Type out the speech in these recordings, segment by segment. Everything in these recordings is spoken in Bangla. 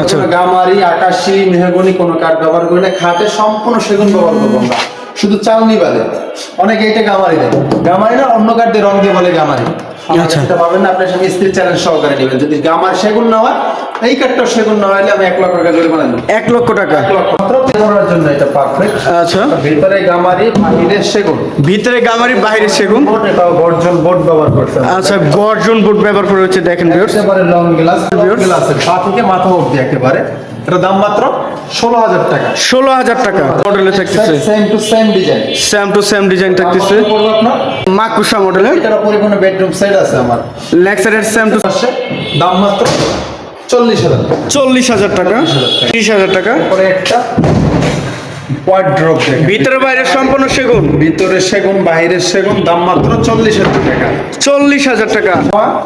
আচ্ছা। গামারি আকাশি মেহগনি কোনো কাঠ ব্যবহার করি না। খাটে সম্পূর্ণ সেগুন ব্যবহার করব আমরা। শুধু চালনি বাদে। অনেকে এটা গামারি দেয়। গামারি না অন্য কাঠ দিয়ে রং দিয়ে বলে গামারি। আচ্ছা। সেটা পাবেন না আপনার সঙ্গে স্ত্রীর চ্যালেঞ্জ সহকারে নেবেন। যদি গামার সেগুন না হয় এই কাঠটা সেগুন না হলে আমি এক লক্ষ টাকা জরিমানা দেবো এক লক্ষ টাকা। করার জন্য এটা পারফেক্ট আচ্ছা। ভিতরে গামারি বাহিরে সেগুন। ভিতরে গামারি বাইরে সেগুন? এটাও গর্জন বোট ব্যবহার করতে আচ্ছা গর্জন বুট ব্যবহার করে হচ্ছে দেখেন ভিউয়ার্স একেবারে লং গ্লাস গ্লাসের পা থেকে মাথা অব্দি একেবারে। এটা দাম মাত্র ষোলো হাজার টাকা। ষোলো হাজার টাকা। মডেলে থাকতেছে। Same to same design same to same design থাকতেছে। মাকুসা মডেলের এটার পরিপূর্ণ বেডরুম সাইড আছে আমার। লেক্সারের সেম টু দাম মাত্র চল্লিশ হাজার। চল্লিশ হাজার টাকা। ত্রিশ হাজার টাকা। পরে একটা ভিতরে বাইরে সম্পূর্ণ সেগুন। ভিতরে সেগুন বাইরের সেগুন দাম মাত্র চল্লিশ হাজার টাকা। চল্লিশ হাজার টাকা।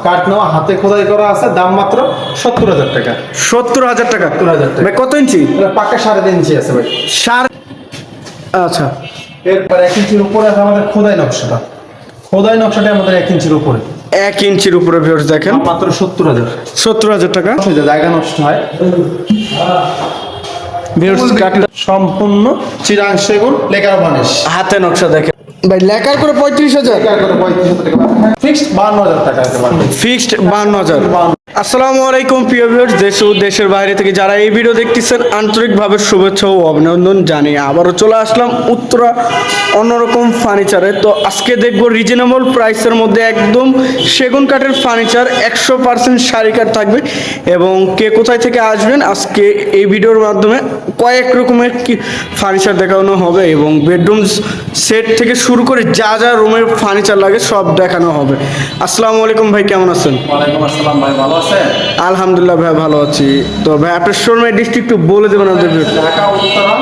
কাঠ নেওয়া হাতে খোদাই করা আছে দাম মাত্র সত্তর হাজার টাকা। সত্তর হাজার টাকা। সত্তর হাজার টাকা। কত ইঞ্চি? পাকা সাড়ে তিন ইঞ্চি আছে ভাই। আচ্ছা। এরপর এক ইঞ্চির উপরে আছে আমাদের খোদাই নকশাটা। খোদাই নকশাটা আমাদের এক ইঞ্চির উপরে। এক ইঞ্চির উপরে ভিউর দেখেন। মাত্র সত্তর হাজার। সত্তর হাজার টাকা। জায়গা নষ্ট হয়। ভিউয়ার্স কাটলে সম্পূর্ণ চিরাং সেগুন লেখার বানিশ। হাতে নকশা দেখেন। ভাই লেখার করে পঁয়ত্রিশ হাজার। ফিক্সড বান্ন হাজার টাকা ফিক্সড বান্ন হাজার। আসসালামু আলাইকুম, প্রিয় ভিউয়ার্স দেশ ও দেশের বাইরে থেকে যারা এই ভিডিও দেখতেছেন, আন্তরিকভাবে শুভেচ্ছা ও অভিনন্দন জানিয়ে আবারও চলে আসলাম উত্তরা অন্যরকম ফার্নিচারে তো আজকে দেখব রিজনেবল প্রাইসের মধ্যে একদম সেগুন কাঠের ফার্নিচার একশো পার্সেন্ট শাড়ি কাঠ থাকবে। এবং কে কোথায় থেকে আসবেন, আজকে এই ভিডিওর মাধ্যমে কয়েক রকমের ফার্নিচার দেখানো হবে এবং বেডরুম সেট থেকে শুরু করে যা যা রুমের ফার্নিচার লাগে সব দেখানো হবে। আসসালামু আলাইকুম ভাই, কেমন আছেন? আসসালাম ভাই, ভালো আছেন আলহামদুলিল্লাহ ভাই ভালো আছি। তো ভাই আপনার শোরুমের ডিস্ট্রিক্ট একটু বলে দেবেন আমাদের। ঢাকা উত্তরা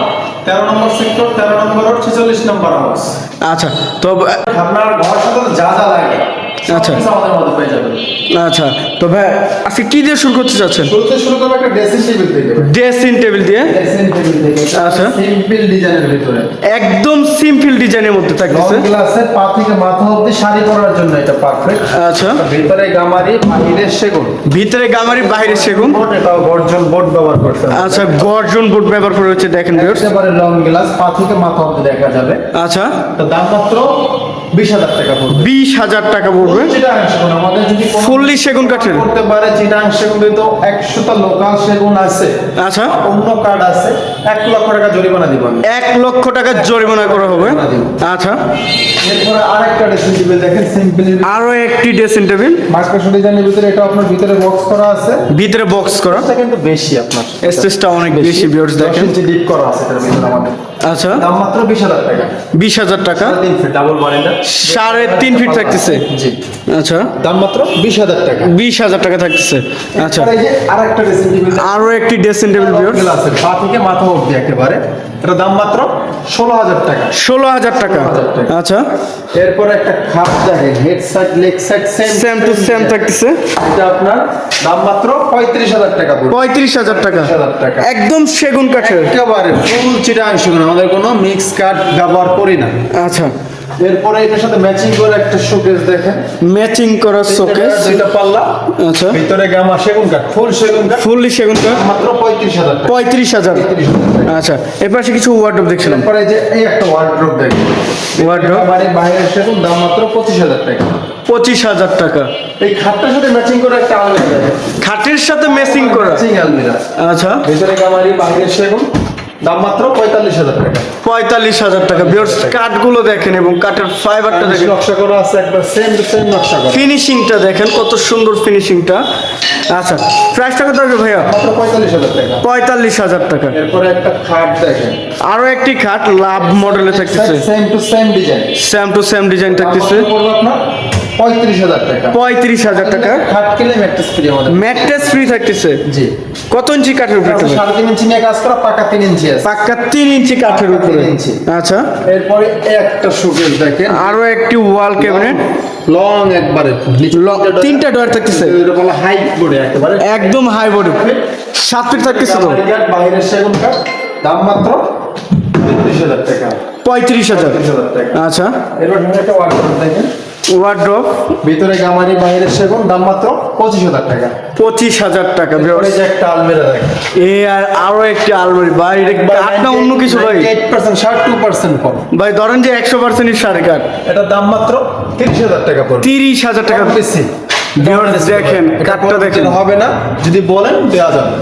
তেরো নম্বর সেক্টর তেরো নম্বর ছেচল্লিশ নম্বর হাউস। আচ্ছা তো আপনার ঘর সাথে যা যা লাগে। আচ্ছা। আচ্ছা তো ভাই আজকে কি দিয়ে শুরু করতে চাচ্ছেন? শুরু করব একটা ড্রেসিং টেবিল থেকে ড্রেসিং টেবিল দিয়ে? ড্রেসিং টেবিল থেকে আচ্ছা। সিম্পল ডিজাইনের ভিতরে। একদম সিম্পল ডিজাইনের মধ্যে লং থাকতেছে গ্লাসের পা থেকে মাথা অবধি শাড়ি পরার জন্য এটা পারফেক্ট আচ্ছা। ভিতরে গামারি বাহিরে সেগুন। ভিতরে গামারি বাইরে সেগুন? এটাও গর্জন বোট ব্যবহার করতে হবে। আচ্ছা গর্জন বোর্ড ব্যবহার করে হচ্ছে দেখেন ভিউয়ার্স একেবারে লং গ্লাস পা থেকে মাথা অবধি দেখা যাবে। আচ্ছা। তো দাম মাত্র বিশ হাজার টাকা পড়বে। বিশ হাজার টাকা পড়বে। আমাদের যদি ফুললি সেগুন কাঠের। করতে পারে চিটাং সেগুন তো একশোটা লোকাল সেগুন আছে। আচ্ছা। অন্য কার্ড আছে এক লক্ষ টাকা জরিমানা দিব এক লক্ষ টাকা জরিমানা করা হবে। আচ্ছা। এরপরে আরেকটা ড্রেসিং টেবিল দেখেন সিম্পল আরও একটি ড্রেসিং টেবিল মাস্কার ডিজাইনের ভিতরে এটা আপনার ভিতরে বক্স করা আছে। ভিতরে বক্স করা। কিন্তু বেশি আপনার। স্পেসটা অনেক বেশি। ভিউয়ার্স দেখেন। ডিপ করা আছে এটার ভিতরে আমাদের। আচ্ছা। দাম মাত্র বিশ হাজার টাকা। বিশ হাজার টাকা? তিন ফিট। ডাবল বারান্দা সাড়ে তিন ফিট থাকতেছে? জি। আচ্ছা। দাম মাত্র বিশ হাজার টাকা। বিশ হাজার টাকা থাকতেছে। আচ্ছা। আর একটা ড্রেসিং টেবিল আরও একটি ড্রেসিং টেবিল ভিউয়ার্স আছে। পা থেকে মাথা অবধি একেবারে। এটা দাম মাত্র ষোলো হাজার টাকা। ষোলো হাজার টাকা। আচ্ছা। এরপরে একটা খাপ দেখেন head side leg side same same to same থাকতেছে। এটা আপনার দাম মাত্র পঁয়ত্রিশ হাজার টাকা পঁয়ত্রিশ হাজার টাকা। হাজার টাকা। একদম সেগুন কাঠের। একেবারে ফুল চিটাং সেগুন। আমাদের কোনো মিক্স কাঠ ব্যবহার করি না। আচ্ছা। এরপরে এটার সাথে ম্যাচিং করে একটা শোকেস দেখেন। ম্যাচিং করা শোকেস এটা দুইটা পাল্লা। আচ্ছা। ভিতরে গামা সেগুন কাঠ ফুল সেগুন কাঠ। ফুললি সেগুন কাঠ। মাত্র পঁয়ত্রিশ হাজার আচ্ছা এর পাশে কিছু ওয়ার্ডরোব দেখছিলাম। এরপরে যে এই একটা ওয়ার্ড্রোপ দেখেন। Wardrobe? বাড়ির বাইরের সেগুন দাম মাত্র পঁচিশ হাজার টাকা। পঁচিশ হাজার টাকা। এই খাটটার সাথে ম্যাচিং করে একটা আলমিরা। খাটের সাথে ম্যাচিং করা? ম্যাচিং আলমিরা। আচ্ছা। ভিতরে গামারি বাইরের সেগুন। দাম মাত্র পঁয়তাল্লিশ হাজার টাকা। পঁয়তাল্লিশ হাজার টাকা। বিয়ার্স কাঠগুলো দেখেন এবং কাঠের ফাইবারটা দেখেন। নকশা করা আছে একবার সেম টু সেম নকশা করা। ফিনিশিংটা দেখেন কত সুন্দর ফিনিশিংটা আচ্ছা প্রাইসটা কত হবে ভাইয়া? মাত্র পঁয়তাল্লিশ হাজার টাকা। পঁয়তাল্লিশ হাজার টাকা। এরপরে একটা খাট দেখেন। আরও একটি খাট লাভ মডেলে থাকতেছে। Same to same design same to same design থাকতেছে। পঁয়ত্রিশ হাজার টাকা। পঁয়ত্রিশ হাজার টাকা? খাট কিনে ম্যাট্রেস ফ্রি আমাদের। ম্যাট্রেস ফ্রি থাকতেছে? জি। কত ইঞ্চি কাঠের উপরে সাড়ে তিন ইঞ্চি নিয়ে কাজ করা পাকা তিন ইঞ্চি আছে। তিন ইঞ্চি কাঠের উপরে? ইঞ্চি। আচ্ছা। এরপরে একটা শোকেস দেখেন। আরও একটি ওয়াল ক্যাবিনেট লং একবারে। তিনটা ডোর থাকতেছে। হাই বোর্ডে একেবারে। একদম হাই বডি সাত ফিট থাকতেছে তো? গামারি কাঠ, বাইরের সেগুন কাঠ দাম মাত্র পঁয়ত্রিশ হাজার টাকা। পঁয়ত্রিশ হাজার। আচ্ছা। এরপর একটা ওয়ার্ডরোব দেখেন। ওয়ার্ড্রপ ভিতরে গামারি বাইরের সেগুন দাম মাত্র পঁচিশ হাজার টাকা। পঁচিশ হাজার টাকা যে একটা আলমিরা দেখেন এ আর আরও একটি আলমারি। ভাই এটা অন্য কিছু ভাই? এইট পার্সেন্ট ষাট টু পার্সেন্ট কম ভাই ধরেন যে একশো পার্সেন্ট সাড়ে কাঠ। এটার দাম মাত্র তিরিশ হাজার টাকা পড়বে। তিরিশ হাজার টাকা। বেশি। দেখেন, কাঠটা দেখেন। হবে না। যদি বলেন দেওয়া যাবে।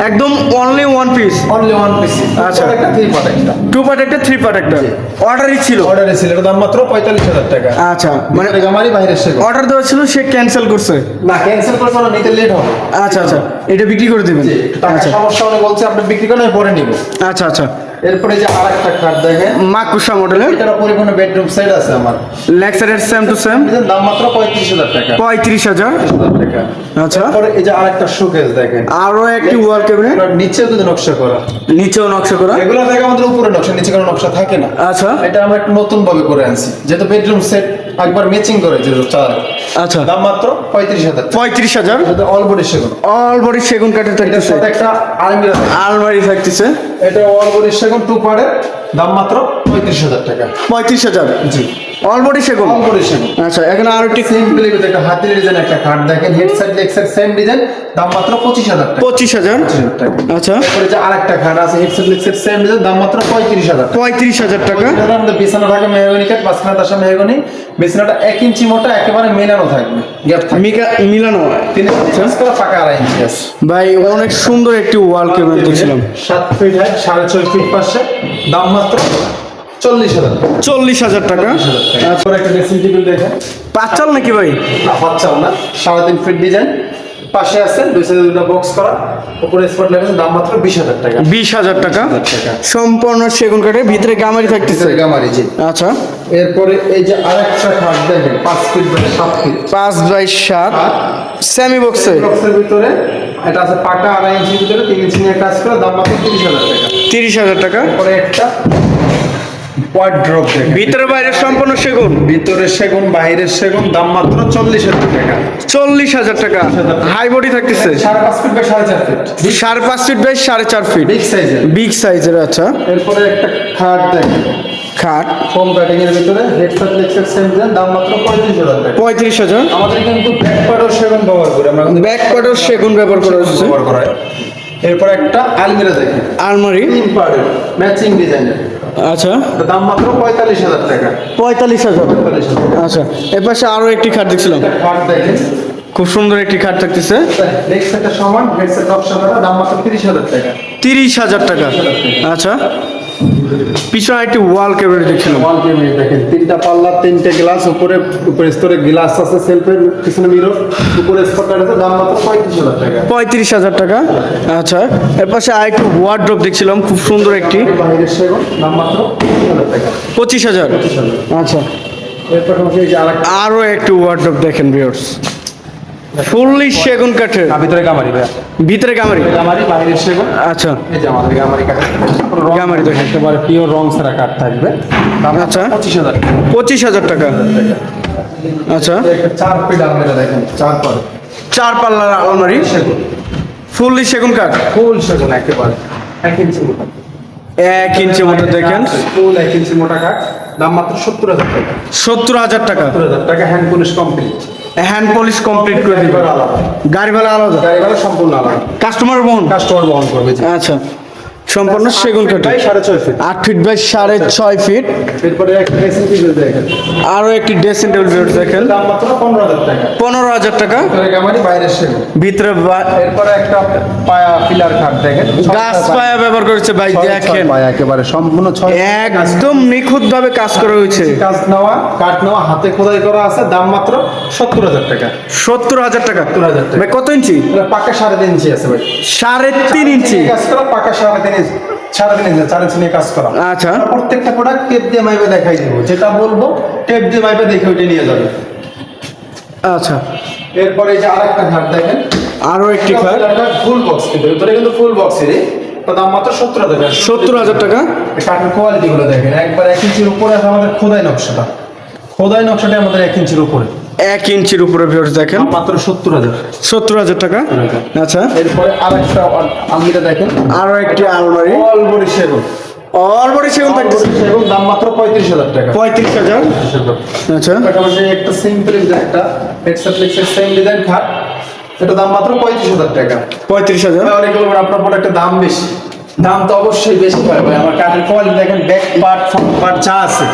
একদম only one piece only one piece আচ্ছা। একটা থ্রি পার্ট একটা। টু পার্ট একটা থ্রি পার্ট একটা। অর্ডারই ছিল। অর্ডারই ছিল। এটা দাম মাত্র পঁয়তাল্লিশ হাজার টাকা। আচ্ছা মানে আমারই বাইরে সেগুন। অর্ডার দেওয়া ছিল সে ক্যান্সেল করছে। না ক্যান্সেল করে না নিতে লেট হবে। আচ্ছা আচ্ছা। এটা বিক্রি করে দিবেন। আচ্ছা। সমস্যা হলে বলছে আপনি বিক্রি করে পরে নিব। আচ্ছা আচ্ছা। এরপরে যে আরেকটা খাট দেখেন। মাকুসা মডেলের এটা পরিপূর্ণ বেডরুম সাইড আছে আমার। লেক্সারের সেম টু সেম এর দাম মাত্র পঁয়ত্রিশ হাজার টাকা। পঁয়ত্রিশ হাজার? হাজার টাকা। আচ্ছা। তারপরে এই যে আরেকটা শোকেস দেখেন। আরও একটি ওয়াল ক্যাবিনেট নিচেও কিন্তু নকশা করা। নিচেও নকশা করা? এগুলো থাকে আমাদের উপরে নকশা নিচে কোনো নকশা থাকে না। আচ্ছা। এটা আমরা একটু নতুন ভাবে করে আনছি। যেহেতু বেডরুম সেট একবার ম্যাচিং করে যে আচ্ছা। দাম মাত্র পঁয়ত্রিশ হাজার। পঁয়ত্রিশ হাজার? অল বডি সেগুন। অল বডি সেগুন কাঠের থাকতেছে। একটা আলমিরা। আলমারি থাকতেছে। এটা অল বডি সেগুন টু পার্টের দাম মাত্র পঁয়ত্রিশ হাজার টাকা। পঁয়ত্রিশ হাজার? জি। অল সেগুন? অল সেগুন। আচ্ছা এখানে আরও একটি সিম্পলি একটা হাতির ডিজাইন একটা কাঠ দেখেন head side leg side same design দাম মাত্র পঁচিশ হাজার টাকা। পঁচিশ হাজার? আচ্ছা। তারপরে যে আরেকটা খাট আছে head side leg side same design দাম মাত্র পঁয়ত্রিশ হাজার পঁয়ত্রিশ হাজার টাকা? আমাদের বিছানা থাকে মেহগনি কাঠ মাঝখানে তার মেহগনি। বিছানাটা এক ইঞ্চি মোটা একেবারে মেলানো থাকবে গ্যাপ মিকা মিলানো তিন ইঞ্চি করে পাকা আড়াই ইঞ্চি আছে ভাই অনেক সুন্দর একটি ওয়াল ক্যাবিনেট দেখছিলাম। সাত ফিট হাইট সাড়ে ছয় ফিট পাশে দাম মাত্র চল্লিশ হাজার। টাকা। চল্লিশ হাজার টাকা। তারপরে একটা ড্রেসিং টেবিল দেখেন। পাঁচাল নাকি ভাই? বাচ্চাও না। সাড়ে তিন ফিট ডিজাইন পাশে আছে দুই সাইডে দুটো বক্স করা। উপরে স্পট দাম মাত্র বিশ হাজার টাকা। বিশ হাজার টাকা। সম্পূর্ণ সেগুন কাঠের ভিতরে গামারি থাকতেছে। গামারি জি। আচ্ছা। এরপরে এই যে আরেকটা খাট দেখেন পাঁচ ফিট বাই সাত ফিট পাঁচ বাই সাত। সেমি বক্সে বক্সের ভিতরে এটা আছে পাকা আড়াই ইঞ্চির ভিতরে তিন ইঞ্চি নিয়ে কাজ করে দাম মাত্র তিরিশ হাজার টাকা। তিরিশ হাজার টাকা। এরপরে একটা ওয়ার্ড্রপ ভিতরে বাইরে সম্পূর্ণ সেগুন। ভিতরে সেগুন বাইরের সেগুন দাম মাত্র চল্লিশ হাজার টাকা। চল্লিশ হাজার টাকা। হাই বডি থাকতেছে। সাড়ে পাঁচ ফিট বাই সাড়ে চার ফিট সাড়ে পাঁচ ফিট বাই সাড়ে চার ফিট বিগ সাইজের বিগ সাইজের আচ্ছা। এরপরে একটা খাট দেখেন। খাট। ফোম কাটিং এর ভিতরে হেডসেট লেক্সেট সেম দাম মাত্র পঁয়ত্রিশ হাজার টাকা। পঁয়ত্রিশ হাজার। আমাদের কিন্তু ব্যাকপার্টও সেগুন ব্যবহার করি আমরা কিন্তু ব্যাক পার্টের সেগুন ব্যবহার করা হচ্ছে। ব্যবহার করা হয়। এরপর একটা আলমিরা দেখেন। আলমারি। তিন পার্টের ম্যাচিং ডিজাইনের আচ্ছা। দাম মাত্র পঁয়তাল্লিশ হাজার টাকা। পঁয়তাল্লিশ হাজার। আচ্ছা এর পাশে আরও একটি খাট দেখছিলাম। খাট দেখেন। খুব সুন্দর একটি খাট থাকতেছে। সমান দাম মাত্র তিরিশ হাজার টাকা। তিরিশ হাজার টাকা। আচ্ছা। পিছনে একটি ওয়াল ক্যাবিনেট দেখছিলাম। ওয়াল ক্যাবিনেট দেখেন তিনটা পাল্লা তিনটে গ্লাস উপরে উপরে স্তরে গ্লাস আছে সেলফের পিছনে মিরর উপরে স্পট আছে দাম মাত্র পঁয়ত্রিশ হাজার টাকা। পঁয়ত্রিশ হাজার টাকা। আচ্ছা এর পাশে আর একটু ওয়ার্ড্রপ দেখছিলাম খুব সুন্দর একটি। বাইরের সেগুন দাম মাত্র পঁচিশ হাজার আচ্ছা। এরপর হচ্ছে এই যে আরও একটু ওয়ার্ড্রপ দেখেন ভিউয়ার্স ফুললি সেগুন কাঠের। না, ভিতরে গামারি ভাইয়া। ভিতরে গামারি? গামারি বাইরের সেগুন। আচ্ছা। এই যে আমাদের গামারি কাঠ গামারি দেখেন। একেবারে পিওর রং ছাড়া কাঠ থাকবে। দাম আচ্ছা। পঁচিশ হাজার টাকা। পঁচিশ হাজার টাকা। আচ্ছা। চার আলমিরা দেখেন চার পরে চার পাল্লার আলমারি? সেগুন। ফুললি সেগুন কাঠ? ফুল সেগুন একেবারে। এক ইঞ্চি মোটা। এক ইঞ্চি মতো দেখেন। ফুল এক ইঞ্চি মোটা কাঠ। দাম মাত্র সত্তর হাজার টাকা। সত্তর হাজার টাকা। সত্তর হাজার টাকা hand polish complete hand polish complete করে দিবে গাড়ি আলাদা গাড়িওয়ালা ভাড়া আলাদা। গাড়ি ভাড়া সম্পূর্ণ আলাদা। কাস্টমার বহন। কাস্টমার বহন করবে আচ্ছা। সম্পূর্ণ সেগুন ফিট আট ফিট বাই সাড়ে ছয় ফিট আরও একটি ড্রেসিং টেবিল দেখেন। পনেরো হাজার টাকা। হাজার ভিতরে গাছ পায়া ব্যবহার করেছে ভাই দেখেন। একেবারে সম্পূর্ণ একদম নিখুঁত ভাবে কাজ করা হয়েছে। কাজ নেওয়া কাঠ নেওয়া হাতে খোদাই করা আছে দাম মাত্র সত্তর হাজার টাকা। সত্তর হাজার টাকা। 70,000 টাকা। কত ইঞ্চি? পাকা সাড়ে তিন ইঞ্চি আছে ভাই। সাড়ে তিন ইঞ্চি। পাকা সাড়ে তিন সাড়ে তিন ইঞ্চি চার নিয়ে কাজ করা। আচ্ছা। প্রত্যেকটা প্রোডাক্ট টেপ দিয়ে মাইপে দেখাই দিব। যেটা বলব টেপ দিয়ে মাইপে দেখে ওইটা নিয়ে যাবে। আচ্ছা। এরপরে এই যে আরেকটা ঘাট দেখেন। আরও একটি খাট ফুল বক্স কিন্তু। ভিতরে কিন্তু ফুল বক্সেরই দাম মাত্র সত্তর হাজার টাকা। সত্তর হাজার টাকা? কাঠের কোয়ালিটি গুলো দেখেন। একবার এক ইঞ্চির উপরে আছে আমাদের খোদাই নকশাটা। খোদাই নকশাটা আমাদের এক ইঞ্চির উপরে। এক ইঞ্চির উপরে ভিউয়ার্স দেখেন। মাত্র সত্তর হাজার। সত্তর হাজার টাকা? আচ্ছা। এরপরে আরেকটা আলমিরা দেখেন। আরও একটি আলমারি। অল বডি সেগুন। অল বডি সেগুন থাকতেছে সেগুন দাম মাত্র পঁয়ত্রিশ হাজার টাকা। পঁয়ত্রিশ হাজার? আচ্ছা। পাশাপাশি একটা সিম্পল একটা হেডসেট লেক্সের সেম ডিজাইন খাট। এটা দাম মাত্র পঁয়ত্রিশ হাজার টাকা। পঁয়ত্রিশ হাজার? অনেক বলবেন আপনার প্রোডাক্টের দাম বেশি। দাম তো অবশ্যই বেশি হয় ভাই আমার কাঠের কোয়ালিটি দেখেন ব্যাক পার্ট ফ্রন্ট পার্ট যা আছে।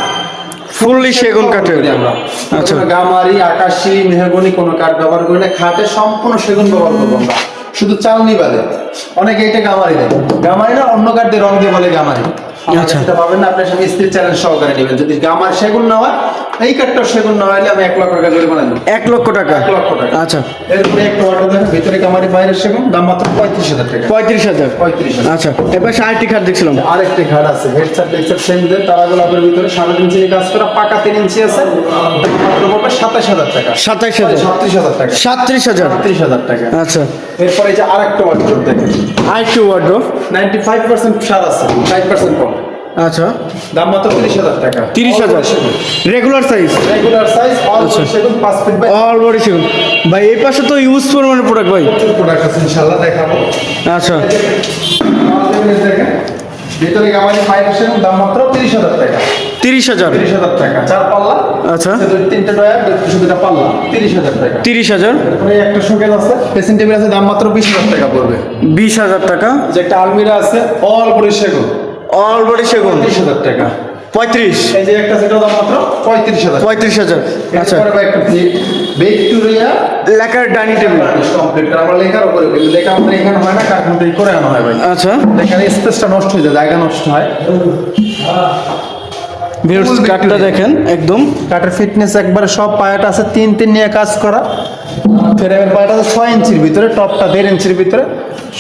ফুললি সেগুন কাঠের। আমরা। আচ্ছা। আচ্ছা গামারি আকাশি মেহগনি কোনো কাঠ ব্যবহার করি না খাটে সম্পূর্ণ সেগুন ব্যবহার করব আমরা। শুধু চালনি বাদে। অনেকে এটা গামারি দেয়। গামারি না অন্য কাঠ দিয়ে রং দিয়ে বলে গামারি। আচ্ছা। আচ্ছা সেটা পাবেন না আপনার সঙ্গে স্ত্রী চ্যালেঞ্জ সহকারে নেবেন। যদি গামার সেগুন না হয় এই কাঠটা সেগুন না হলে আমি এক লক্ষ টাকা জরিমানা দেবো। এক লক্ষ টাকা? এক লক্ষ টাকা। আচ্ছা। এরপরে একটা অর্ডার দেখেন ভিতরে গামারি বাইরের সেগুন দাম মাত্র পঁয়ত্রিশ হাজার টাকা। পঁয়ত্রিশ হাজার। পঁয়ত্রিশ হাজার। আচ্ছা এবার ষাটটি খাট দেখছিলাম। আরেকটি ঘাট আছে হেডসেট লেক্সেট সেম দেন তারা গোলাপের ভিতরে সাড়ে তিন ইঞ্চি কাজ করা পাকা তিন ইঞ্চি আছে। মাত্র পড়বে সাতাশ হাজার টাকা। সাতাইশ হাজার। ছত্রিশ হাজার টাকা। সাতত্রিশ হাজার। ছত্রিশ হাজার টাকা। আচ্ছা। এরপরে যে আরেকটা ওয়ার্ড্রোপ দেখেন। আরেকটু ওয়ার্ড্রোপ নাইনটি ফাইভ পার্সেন্ট সার আছে ফাইভ পার্সেন্ট কম। আচ্ছা। দাম মাত্র তিরিশ হাজার টাকা। তিরিশ হাজার? Regular size regular size all. সেগুন পাঁচ ফিট বাই অল বডি সেগুন ভাই এই পাশে তো ইউজ পরিমাণের প্রোডাক্ট ভাই। প্রচুর প্রোডাক্ট আছে ইনশাল্লাহ দেখাবো। আচ্ছা। দেখেন ভিতরে গামারি ফাইভ সেগুন দাম মাত্র তিরিশ হাজার টাকা। তিরিশ হাজার। তিরিশ হাজার টাকা। চার পাল্লা। আচ্ছা। তিনটে ডয়ার দুটা পাল্লা। তিরিশ হাজার টাকা। তিরিশ হাজার। একটা শোকেস আছে ড্রেসিং টেবিল আছে দাম মাত্র বিশ হাজার টাকা পড়বে। বিশ হাজার টাকা। যে একটা আলমিরা আছে অল বডি সেগুন। অল বডি সেগুন। তিরিশ হাজার টাকা। পঁয়ত্রিশ। এই যে একটা সেটার দাম মাত্র পঁয়ত্রিশ হাজার। পঁয়ত্রিশ হাজার। আচ্ছা। ভিক্টোরিয়া লেখার ডাইনিং টেবিল। কমপ্লিট করা। আমরা লেখার উপরে। লেখা আমাদের এখানে হয় না কারখানাতেই করে আনা হয় ভাই। আচ্ছা। এখানে স্পেসটা নষ্ট হয়ে যায় জায়গা নষ্ট হয়। ভিউর্স কাঠটা দেখেন একদম। কাঠের ফিটনেস একবারে সব পায়াটা আছে তিন তিন নিয়ে কাজ করা। ফ্রেমের পায়াটা আছে ছয় ইঞ্চির ভিতরে টপটা দেড় ইঞ্চির ভিতরে।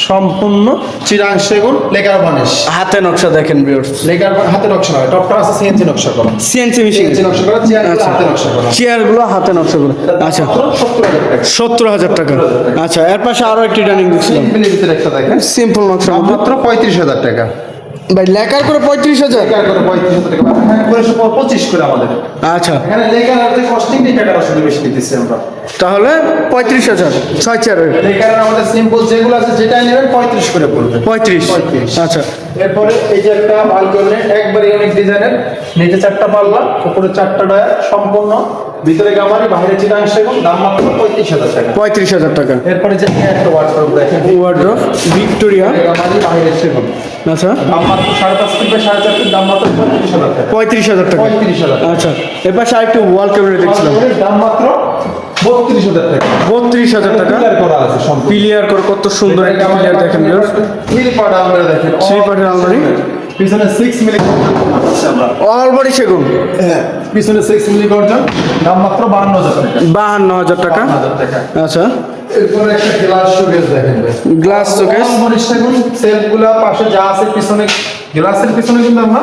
সম্পূর্ণ চিরাং সেগুন লেকার বানিশ হাতে নকশা দেখেন ভিউর্স লেকার হাতে নকশা হয় টপটা আছে সিএনসি নকশা করা। সিএনসি মেশিন সিএনসি নকশা করা চেয়ার আচ্ছা। হাতে নকশা করা। চেয়ারগুলো হাতে নকশা করে। আচ্ছা। সত্তর হাজার টাকা। আচ্ছা এর পাশে আরও একটি ডাইনিং দেখছিলাম সিম্পলের ভিতরে একটা দেখেন। সিম্পল নকশা মাত্র পঁয়ত্রিশ হাজার টাকা। ভাই লেখার করে পঁয়ত্রিশ হাজার। লেকার করে পঁয়ত্রিশ হাজার করে পঁচিশ করে আমাদের। আচ্ছা। এখানে আর যে কস্টিং টাকাটা শুধু বেশি দিতেছি আমরা। তাহলে পঁয়ত্রিশ হাজার ছয় চেয়ারের লেকার আমাদের সিম্পল যেগুলো আছে যেটাই নেবেন পঁয়ত্রিশ করে পড়বে। পঁয়ত্রিশ। পঁয়ত্রিশ। আচ্ছা। এরপরে এই যে একটা বালকনি একবার ইউনিক ডিজাইনের নিচে চারটা পাল্লা উপরে চারটা ডয়ার সম্পূর্ণ ভিতরে গামারি বাইরে চিরাং সেগুন দাম মাত্র পঁয়ত্রিশ হাজার টাকা। পঁয়ত্রিশ হাজার টাকা। এরপরে যে একটা ওয়ার্ডরোব দেখেন। Wardrobe Victoria. গামারি বাইরে সেগুন। আচ্ছা। দাম মাত্র সাড়ে পাঁচ বাই সাড়ে চার দাম মাত্র পঁয়ত্রিশ হাজার টাকা। পঁয়ত্রিশ হাজার টাকা। পঁয়ত্রিশ হাজার আচ্ছা। আরেকটি ওয়াল ক্যাবিনেট দেখছিলাম। দাম মাত্র বত্রিশ হাজার টাকা। বত্রিশ হাজার টাকা। Clear করা আছে সম্পূর্ণ। পিলিয়ার করে কত সুন্দর একটা পিলিয়ার দেখেন থ্রি পার্ট আলমারি। দেখেন আলমারি। পিছনে সিক্স মিলি অল বডি সেগুন। হ্যাঁ পিছনে সিক্স মিলি গর্জন দাম মাত্র বাহান্ন হাজার টাকা। বাহান্ন হাজার টাকা? আচ্ছা। এরপরে একটা গ্লাস শোকেস দেখেন গ্লাস শোকেস মরিচটাগুন সেলফগুলা পাশে যা আছে পিছনে গ্লাসের পিছনে কিন্তু আমরা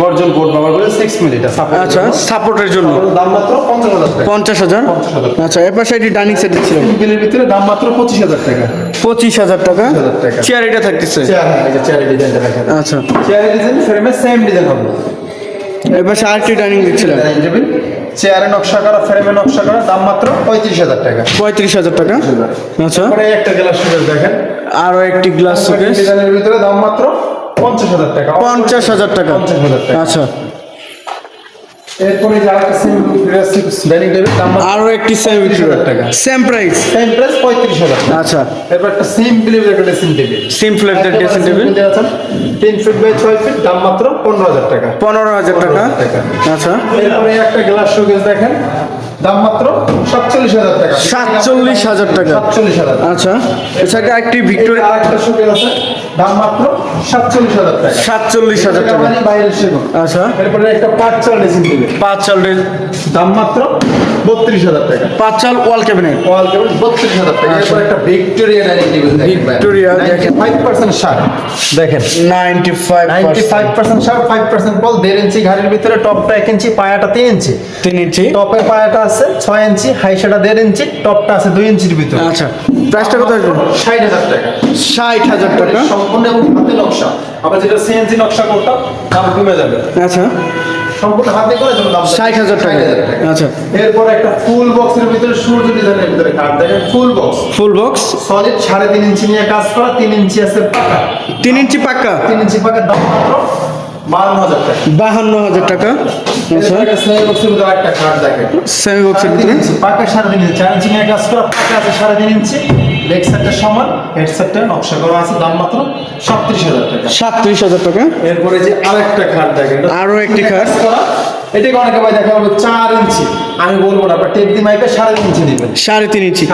গর্জন বোর্ড ব্যবহার করে সিক্স মিলিটা আচ্ছা সাপোর্টের জন্য। দাম মাত্র পঞ্চাশ হাজার পঞ্চাশ হাজার? আচ্ছা এর পাশে একটি ডাইনিং সেট দেখছিলাম বিলের ভিতরে দাম মাত্র পঁচিশ হাজার টাকা। পঁচিশ হাজার টাকা? 25,000 টাকা। চেয়ার এটা থাকতেছে। চেয়ারের ডিজাইনটা দেখেন। আচ্ছা। চেয়ারের ডিজাইন ফ্রেমে সেম ডিজাইন হবে। এর পাশে আরেকটি ডাইনিং দেখছিলাম চেয়ারে নকশা করা ফ্রেমে নকশা করা দাম মাত্র পঁয়ত্রিশ হাজার টাকা। পঁয়ত্রিশ হাজার টাকা? আচ্ছা। একটা গ্লাস দেখেন। আরও একটি গ্লাস শোকেস ডিজাইনের ভিতরে দাম মাত্র পঞ্চাশ হাজার টাকা পঞ্চাশ হাজার টাকা পঞ্চাশ হাজার টাকা আচ্ছা এরপরে ডাইনিং টেবিল দাম আরও একটি সেম টাকা। সেম প্রাইস সেম প্রাইস পঁয়ত্রিশ হাজার আচ্ছা এরপর একটা সিম্পলি একটা ড্রেসিং টেবিল সিম্পল একটা ড্রেসিং টেবিল তিন ফিট বাই ছয় ফিট দাম মাত্র পনেরো হাজার টাকা পনেরো হাজার টাকা। আচ্ছা এরপরে একটা গ্লাস শোকেস দেখেন দাম মাত্র সাতচল্লিশ হাজার টাকা সাতচল্লিশ হাজার টাকা সাতচল্লিশ হাজার আচ্ছা এছাড়া একটি ভিক্টোরিয়া আরেকটা শোকেস আছে দাম মাত্র সাতচল্লিশ হাজার টাকা। সাতচল্লিশ হাজার টাকা। মানে বাইরের সেগুন। আচ্ছা। এরপরে একটা পাঁচ চাল ড্রেসিং টেবিল পাঁচ চাল দাম মাত্র বত্রিশ হাজার টাকা। পাঁচ চাল ওয়াল ক্যাবিনেট। ওয়াল কেবল বত্রিশ হাজার টাকা। এরপর একটা ভিক্টোরিয়া ডাইনিং টেবিল ভিক্টোরিয়া দেখেন। ফাইভ পার্সেন্ট সার দেখেন। Ninety five ninety five percent sir five percent বল দেড় ইঞ্চি ঘাড়ির ভিতরে টপটা এক ইঞ্চি পায়াটা তিন ইঞ্চি। তিন ইঞ্চি। টপে পায়াটা আছে ছয় ইঞ্চি হাইসাটা দেড় ইঞ্চি টপটা আছে দুই ইঞ্চির ভিতরে। আচ্ছা। প্রাইসটা কত আসবে? ষাট হাজার টাকা। ষাট হাজার টাকা। সম্পূর্ণ এবং হাতে নকশা। আমরা যেটা সিএনজি নকশা করতাম দাম কমে যাবে। আচ্ছা। সম্পূর্ণ হাতে করে যেমন দাম ষাট হাজার টাকা। আচ্ছা। এরপর একটা ফুল বক্সের ভিতরে সূর্য ডিজাইনের ভিতরে কাঠ দেখেন full box full box solid সাড়ে তিন ইঞ্চি নিয়ে কাজ করা তিন ইঞ্চি আছে পাকা। তিন ইঞ্চি পাক্কা তিন ইঞ্চি পাকার দাম মাত্র বাহান্ন হাজার টাকা। আচ্ছা। সেমি বক্সের তিন ভিতরে ইঞ্চি, পাকা সাড়ে তিন ইঞ্চি। চার ইঞ্চি নিয়ে কাজ করা পাকা আছে সাড়ে তিন ইঞ্চি। লেগ সেটটা সমান হেড সেটটা নকশা করা আছে দাম মাত্র সাতত্রিশ হাজার টাকা। সাতত্রিশ হাজার টাকা। এরপরে যে আরেকটা খাট দেখেন এটা আরও একটি খাট করা এটাকে অনেকে ভাই দেখা যাবে চার ইঞ্চি। আমি বলব না টেপ মাইপে সাড়ে তিন ইঞ্চি সাড়ে তিন ইঞ্চি।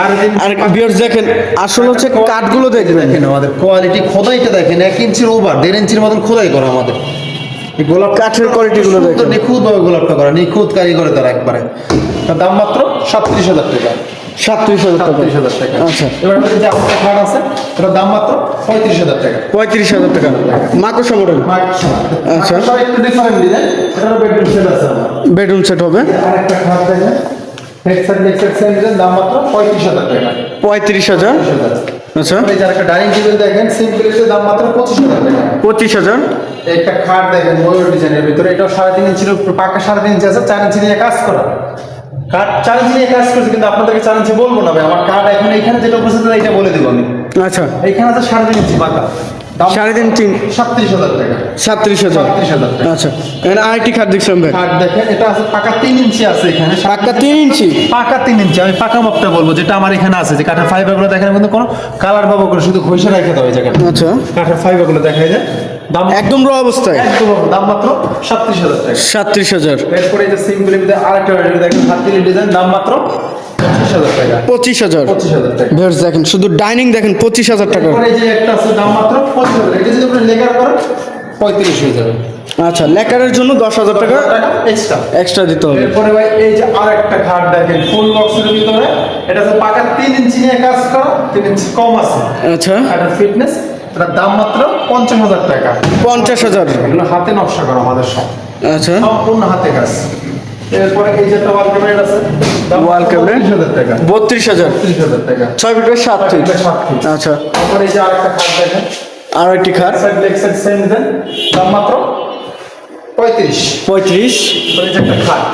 আর বিয়ার্স দেখেন আসলে হচ্ছে কাঠগুলো দেখবেন। দেখেন আমাদের কোয়ালিটি খোদাইটা দেখেন এক ইঞ্চির ওভার দেড় ইঞ্চির মতন খোদাই করা আমাদের। গোলাপ কাঠের quality গুলো দেখেন। নিখুঁত ভাবে গোলাপটা করা নিখুঁত কারিগরে তারা একবারে। তার দাম মাত্র সাতত্রিশ হাজার টাকা। সাতত্রিশ হাজার টাকা। সাতত্রিশ হাজার টাকা। আচ্ছা। এবার যে আমাদের খাট আছে এটার দাম মাত্র পঁয়ত্রিশ হাজার টাকা। পঁয়ত্রিশ হাজার টাকা। মাকড়সা মডেল আচ্ছা। একটু ডিফারেন্ট ডিজাইন এটার বেডরুম সেট আছে বেডরুম সেট হবে। আরেকটা খাট দেখেন। দাম মাত্র পঁয়ত্রিশ হাজার টাকা। পঁয়ত্রিশ হাজার। আচ্ছা। এই যে আরেকটা ডাইনিং টেবিল দেখেন সিম্পল দাম মাত্র পঁচিশ হাজার টাকা। পঁচিশ হাজার। একটা খাট দেখেন ময়ূর ডিজাইনের ভিতরে। এটা সাড়ে তিন ইঞ্চির পাকা সাড়ে তিন ইঞ্চি আছে চার ইঞ্চি নিয়ে কাজ করা। কাঠ চার ইঞ্চি নিয়ে কাজ করছে কিন্তু আপনাদেরকে চার ইঞ্চি বলব না ভাই আমার কাঠ এখন এখানে যেটা উপস্থিত এটা বলে দেবো আমি। আচ্ছা। এইখানে আছে সাড়ে তিন ইঞ্চি পাকা। সাড়ে তিন তিন সাতত্রিশ হাজার টাকা। সাতত্রিশ হাজার। সাতত্রিশ হাজার আচ্ছা। এখানে আরেকটি খাট দেখছিলাম ভাই। খাট দেখেন এটা আছে পাকা তিন ইঞ্চি আছে এখানে। তিন ইঞ্চি? পাকা তিন ইঞ্চি আমি পাকা মাপটা বলব যেটা আমার এখানে আছে যে কাঠের ফাইবারগুলো দেখেন কিন্তু কোনো কালার পাবো শুধু ঘষে জায়গাটা। আচ্ছা। কাঠের ফাইবারগুলো দেখা যায়। দাম একদম র অবস্থায়। একদম দাম মাত্র সাতত্রিশ হাজার টাকা। সাতত্রিশ হাজার। এরপরে এই যে সিম্পলের ভিতরে আরেকটা দেখেন হাতির ডিজাইন দাম মাত্র পঁচিশ হাজার টাকা। পঁচিশ হাজার। হাজার ভিউয়ার্স দেখেন শুধু ডাইনিং দেখেন পঁচিশ হাজার টাকা। যে একটা আছে দাম মাত্র পঁচিশ হাজার এটা যদি আপনি লেখার করেন পঁয়ত্রিশ হয়ে যাবে। আচ্ছা লেকারের জন্য দশ হাজার টাকা এক্সট্রা এক্সট্রা দিতে হবে। এরপরে ভাই এই যে আরেকটা খাট দেখেন ফুল বক্সের ভিতরে। এটা আছে পাকা তিন ইঞ্চি নিয়ে কাজ করা তিন ইঞ্চি কম আছে। আচ্ছা। এটার ফিটনেস এটার দাম মাত্র পঞ্চাশ হাজার টাকা। পঞ্চাশ হাজার। এগুলো হাতে নকশা করা আমাদের সব। আচ্ছা। সম্পূর্ণ হাতে কাজ। এরপরে এই যে একটা ওয়াল ক্যাবিনেট আছে? পঁয়ত্রিশ হাজার টাকা। বত্রিশ হাজার। টাকা। ছয় ফিট বাই সাত ফিট। আচ্ছা। তারপরে এই যে আরেকটা খাট দেখেন। আর একটি খাট। লেগ সাইড সেম দেন দাম মাত্র পঁয়ত্রিশ। পঁয়ত্রিশ। একটা খাট।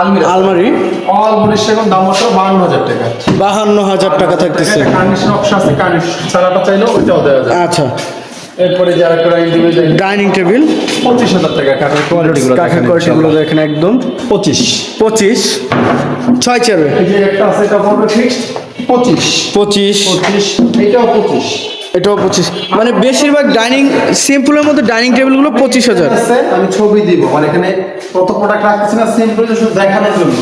আলমিরা। অল বলিশ এখন দাম মাত্র বান্ন হাজার টাকা। বাহান্ন হাজার টাকা থাকতেছে। কার্নিশ নকশা আছে কার্নিশ ছাড়াটা চাইলেও ওইটাও দেওয়া যায়। আচ্ছা। এরপরে যে আরেকটা ইন্ডিভিজুয়াল ডাইনিং টেবিল পঁচিশ হাজার টাকা কাঠের কোয়ালিটিগুলো কাঠের কোয়ালিটিগুলো দেখেন একদম। পঁচিশ। পঁচিশ। ছয় চেয়ারে এই যে একটা আছে এটা পড়বে ফিক্সড পঁচিশ। পঁচিশ। পঁচিশ এইটাও পঁচিশ। এটাও পঁচিশ। মানে বেশিরভাগ ডাইনিং সিম্পলের মধ্যে ডাইনিং টেবিলগুলো পঁচিশ হাজার। আমি ছবি দিব। মানে এখানে কত প্রোডাক্ট রাখতেছি না সিম্পল শুধু দেখানোর জন্য।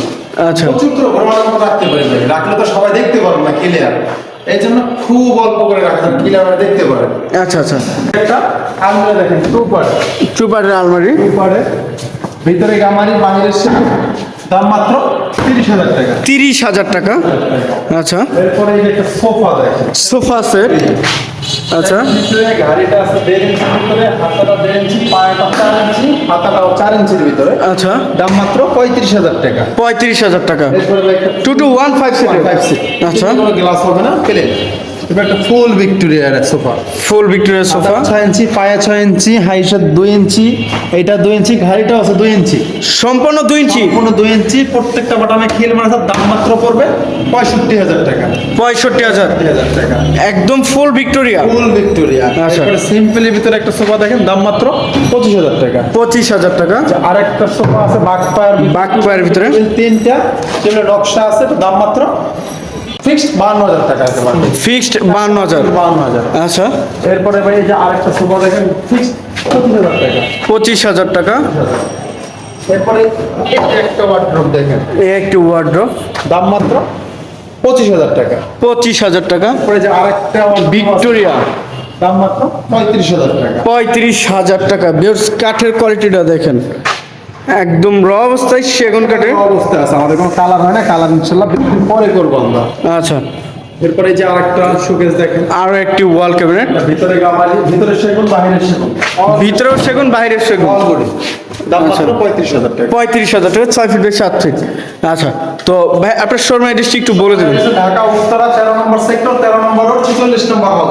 আচ্ছা। প্রচুর মতো রাখতে পারি রাখলে তো সবাই দেখতে পারবে না ক্লিয়ার এই জন্য খুব অল্প করে রাখতেন ক্লিয়ার দেখতে পারে। আচ্ছা আচ্ছা। একটা আলমিরা দেখেন টু পার টুপারের আলমারি। টু ভিতরে গামারি বাইরের সে দাম মাত্র তিরিশ হাজার টাকা। তিরিশ হাজার টাকা। আচ্ছা। এরপরে একটা সোফা দেখেন। Sofa set. আচ্ছা। গাড়িটা আছে দেড় ইঞ্চির ভিতরে হাতাটা দেড় ইঞ্চি পায়েটা চার ইঞ্চি হাতাটাও চার ইঞ্চির ভিতরে। আচ্ছা। দাম মাত্র পঁয়ত্রিশ হাজার টাকা। পঁয়ত্রিশ হাজার টাকা। Two two one five seat five seat আচ্ছা। কোনো গ্লাস হবে না? প্লেন এবার একটা ফুল ভিক্টোরিয়ার সোফা ফুল ভিক্টোরিয়া সোফা ছয় ইঞ্চি পায়ে ছয় ইঞ্চি হাইসা দুই ইঞ্চি এইটা দুই ইঞ্চি ঘাড়িটাও আছে দুই ইঞ্চি। সম্পূর্ণ দুই ইঞ্চি? সম্পূর্ণ দুই ইঞ্চি প্রত্যেকটা বাটামে খিল মারা দাম মাত্র পড়বে পঁয়ষট্টি হাজার টাকা। পঁয়ষট্টি হাজার। টাকা। একদম ফুল ভিক্টোরিয়া ফুল ভিক্টোরিয়া আচ্ছা। সিম্পলের ভিতরে একটা সোফা দেখেন দাম মাত্র পঁচিশ হাজার টাকা। পঁচিশ হাজার টাকা। আর একটা সোফা আছে বাঘ পায়ের বাঘ পায়ের ভিতরে? তিনটা যেগুলো নকশা আছে দাম মাত্র ফিক্সড বান্ন হাজার টাকা আছে ফিক্সড বান্ন হাজার। বান্ন হাজার। আচ্ছা। এরপরে ভাই এই যে আরেকটা সোফা দেখেন ফিক্সড হাজার টাকা। পঁচিশ হাজার টাকা। এরপরে একটা ওয়ার্ড্রোপ দেখেন। এই একটি ওয়ার্ড্রপ দাম মাত্র পঁচিশ হাজার টাকা। পঁচিশ হাজার টাকা। এরপরে যে আরেকটা ভিক্টোরিয়া দাম মাত্র পঁয়ত্রিশ হাজার টাকা। পঁয়ত্রিশ হাজার টাকা। কাঠের কোয়ালিটিটা দেখেন। একদম র অবস্থায় সেগুন কাঠের অবস্থা আছে আমাদের কোনো কালার হয় না কালার ইনশাল্লাহ। পরে করব আমরা। আচ্ছা। এরপরে যে আরেকটা শোকেস দেখেন। আরও একটি ওয়াল ক্যাবিনেট ভিতরে গামারি ভিতরে সেগুন বাহিরে সেগুন। ভিতরেও সেগুন বাইরের সেগুন। দাম আচ্ছা। মাত্র পঁয়ত্রিশ হাজার টাকা। পঁয়ত্রিশ হাজার টাকা ছয় ফিট বাই সাত ফিট আচ্ছা তো ভাই আপনার শোরুম অ্যাড্রেসটি একটু বলে দেবেন। ঢাকা উত্তরা তেরো নম্বর সেক্টর তেরো নম্বর রোড ছেচল্লিশ নম্বর হল